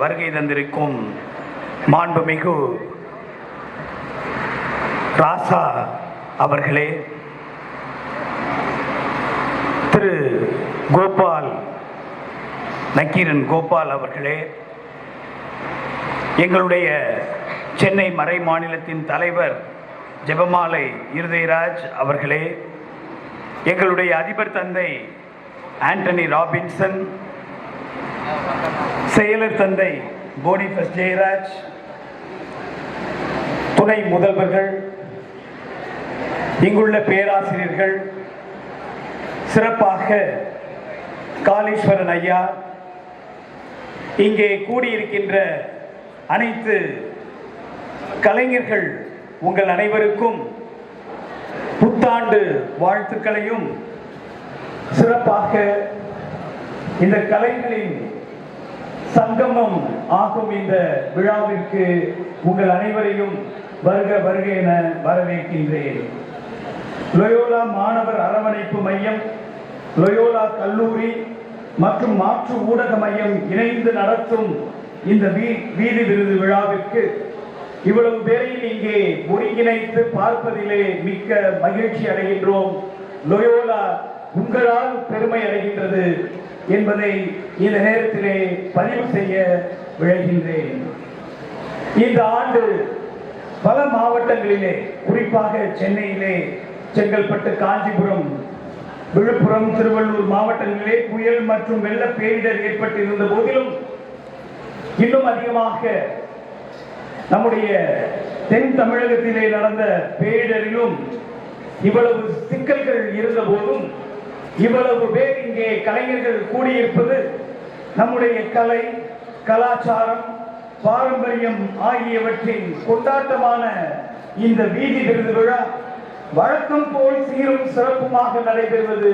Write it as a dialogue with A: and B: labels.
A: வருகை தந்திருக்கும் மாண்புமிகு ராசா அவர்களே திரு கோபால் நக்கீரன் கோபால் அவர்களே எங்களுடைய சென்னை மறை மாநிலத்தின் தலைவர் ஜெபமாலை இருதயராஜ் அவர்களே எங்களுடைய அதிபர் தந்தை ஆண்டனி ராபின்சன் செயலர் தந்தை போனிபஸ் ஜெயராஜ் துணை முதல்வர்கள் இங்குள்ள பேராசிரியர்கள் சிறப்பாக காளீஸ்வரன் ஐயா இங்கே கூடியிருக்கின்ற அனைத்து கலைஞர்கள் உங்கள் அனைவருக்கும் புத்தாண்டு வாழ்த்துக்களையும் சிறப்பாக இந்த கலைகளின் சங்கமம் ஆகும் இந்த விழாவிற்கு உங்கள் அனைவரையும் வருக வருக என வரவேற்கின்றேன். லொயோலா மாணவர் அரவணைப்பு மையம் லொயோலா கல்லூரி மற்றும் மாற்று ஊடக மையம் இணைந்து நடத்தும் இந்த வீ- வீதி விருது விழாவிற்கு இவ்வளவு பேரையும் இங்கே ஒருங்கிணைத்து பார்ப்பதிலே மிக்க மகிழ்ச்சி அடைகின்றோம். லொயோலா உங்களால் பெருமை அடைகின்றது. என்பதை இந்த நேரத்திலே பதிவு செய்ய விளைகின்றேன் இந்த ஆண்டு பல மாவட்டங்களிலே குறிப்பாக சென்னையிலே செங்கல்பட்டு காஞ்சிபுரம் விழுப்புரம் திருவள்ளூர் மாவட்டங்களிலே புயல் மற்றும் வெள்ள பேரிடர் ஏற்பட்டிருந்த போதிலும் இன்னும் அதிகமாக நம்முடைய தென் தமிழகத்திலே நடந்த பேரிடரிலும் இவ்வளவு சிக்கல்கள் இருந்த போதும் இவ்வளவு பேர் இங்கே கலைஞர்கள் கூடியிருப்பது நம்முடைய கலை கலாச்சாரம் பாரம்பரியம் ஆகியவற்றின் கொண்டாட்டமான இந்த வீதி விருது விழா வழக்கம் போல் சீரும் சிறப்புமாக நடைபெறுவது